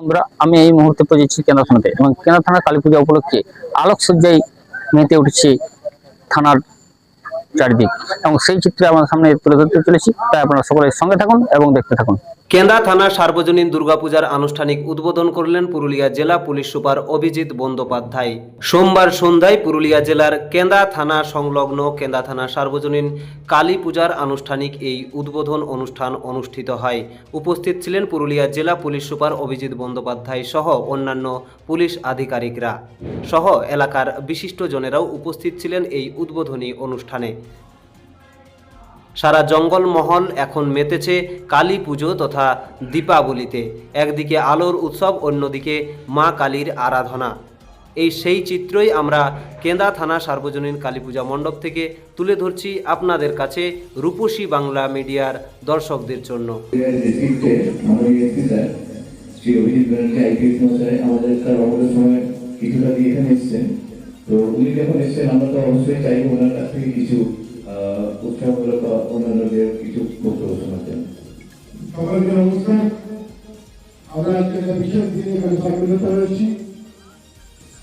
বন্ধুরা, আমি এই মুহূর্তে পৌঁছেছি কেন্দ্র থানাতে এবং কেন্দ্র থানার কালী পূজা উপলক্ষে আলোকসজ্জায় মেতে উঠেছে থানার চারিদিক। এবং সেই চিত্রে আমার সামনে তুলে ধরতে চলেছি। তাই আপনারা সকলের সঙ্গে থাকুন এবং দেখতে থাকুন। কেন্দা থানা সার্বজনীন দুর্গাপূজার আনুষ্ঠানিক উদ্বোধন করলেন পুরুলিয়া জেলা পুলিশ সুপার অভিজিৎ বন্দ্যোপাধ্যায়। সোমবার সন্ধ্যায় পুরুলিয়া জেলার কেন্দা থানা সংলগ্ন কেন্দা থানা সার্বজনীন কালী পূজার আনুষ্ঠানিক এই উদ্বোধন অনুষ্ঠান অনুষ্ঠিত হয়। উপস্থিত ছিলেন পুরুলিয়া জেলা পুলিশ সুপার অভিজিৎ বন্দ্যোপাধ্যায় সহ অন্যান্য পুলিশ আধিকারিকরা। সহ এলাকার বিশিষ্টজনেরাও উপস্থিত ছিলেন এই উদ্বোধনী অনুষ্ঠানে। সারা জঙ্গলমহল এখন মেতেছে কালী পুজো তথা দীপাবলিতে। একদিকে আলোর উৎসব, অন্যদিকে মা কালীর আরাধনা। এই সেই চিত্রই আমরা কেন্দা থানা সার্বজনীন কালী পূজা মণ্ডপ থেকে তুলে ধরছি আপনাদের কাছে রূপসী বাংলা মিডিয়ার দর্শকদের জন্য। কিছুটা দিয়ে এখানে এসছেন তো উনি যখন এসছেন, আমরা তো অবশ্যই চাইব ওনার কাছ থেকে কিছু উৎসাহমূলক বা অন্যান্যদের কিছু শোনার জন্য সকলকে নমস্কার আমরা আজকে একটা বিশেষ দিনে এখানে সম্মিলিত হয়েছি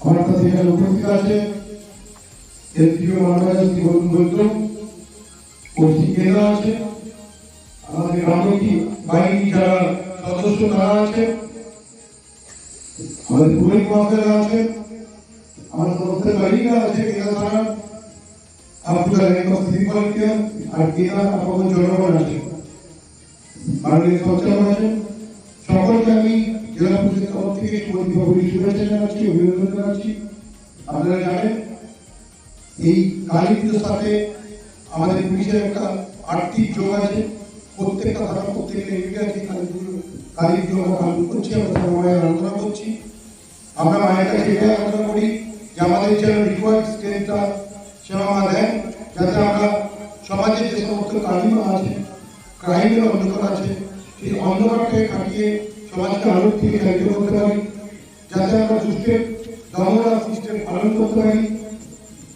আমার সাথে এখানে উপস্থিত আছে। এসডিও মহারাজ জীবন বৈদ্য ওসি কেন্দ্র আছে। আমাদের কমিটি বাহিনী যারা সদস্য তারা আছে। আমাদের পুলিশ মহাশয়রা আছে। আমার সমস্ত বাহিনীরা আছে। কেন্দ্র থানা আমাদের পুলিশের একটা আর্থিক যোগ আছে। প্রত্যেকটা প্রত্যেকটা এরিয়া কালী পুজো কালী পুজো আমরা করছি, আমরা মায়ের আরাধনা করছি। আমরা মায়ের কাছে এটাই আরাধনা করি যে আমাদের যেন রিকোয়ার্ড স্টেটটা সেবা দেন যাতে আমরা সমাজের যে সমস্ত কালিমা আছে ক্রাইমের অন্ধকার আছে, সেই অন্ধকারকে কাটিয়ে সমাজকে আলোর থেকে চালিত করতে পারি যাতে আমরা দুষ্টের দমনা সিস্টেম পালন করতে পারি।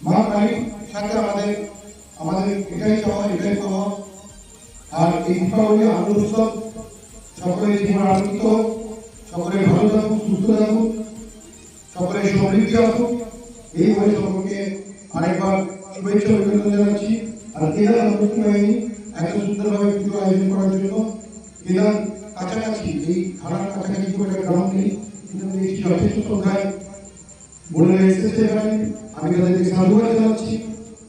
মা কালীর সাথে আমাদের আমাদের এটাই চাওয়া এটাই পাওয়া আর এই দীপাবলি আনন্দ উৎসব সকলের জীবন আনন্দিত সকলে ভালো থাকুক, সুস্থ থাকুক সকলের সমৃদ্ধি আসুক এই বলে সকলকে আরেকবার শুভেচ্ছা অভিনন্দন জানাচ্ছি। আর কেদার নতুন বাহিনী এত সুন্দরভাবে পুজো আয়োজন করার জন্য কেদার কাছাকাছি, এই থানার কাছাকাছি কোনো একটা গ্রাম নেই, কিন্তু দেখছি যথেষ্ট সংখ্যায় বোনেরা এসেছে এখানে। আমি তাদেরকে সাধুবাদ জানাচ্ছি।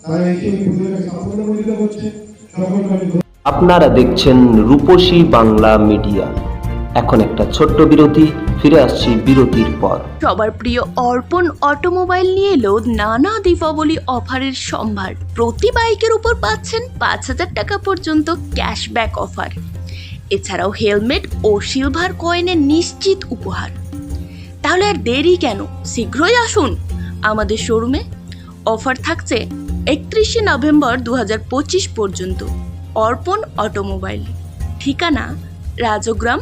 তারা এসে এই পুজোটাকে সাফল্য মণ্ডিত করছে। সকলকে আপনারা দেখছেন রূপসী বাংলা মিডিয়া। এখন একটা ছোট্ট বিরতি, ফিরে আসছি বিরতির পর। সবার প্রিয় অর্পণ অটোমোবাইল নিয়ে এলো নানা দীপাবলি অফারের সম্ভার। প্রতি বাইকের উপর পাচ্ছেন পাঁচ হাজার টাকা পর্যন্ত ক্যাশব্যাক অফার। এছাড়াও হেলমেট ও সিলভার কয়েনের নিশ্চিত উপহার। তাহলে আর দেরি কেন? শীঘ্রই আসুন আমাদের শোরুমে। অফার থাকছে একত্রিশে নভেম্বর দু হাজার পঁচিশ পর্যন্ত। অর্পণ অটোমোবাইল। ঠিকানা রাজগ্রাম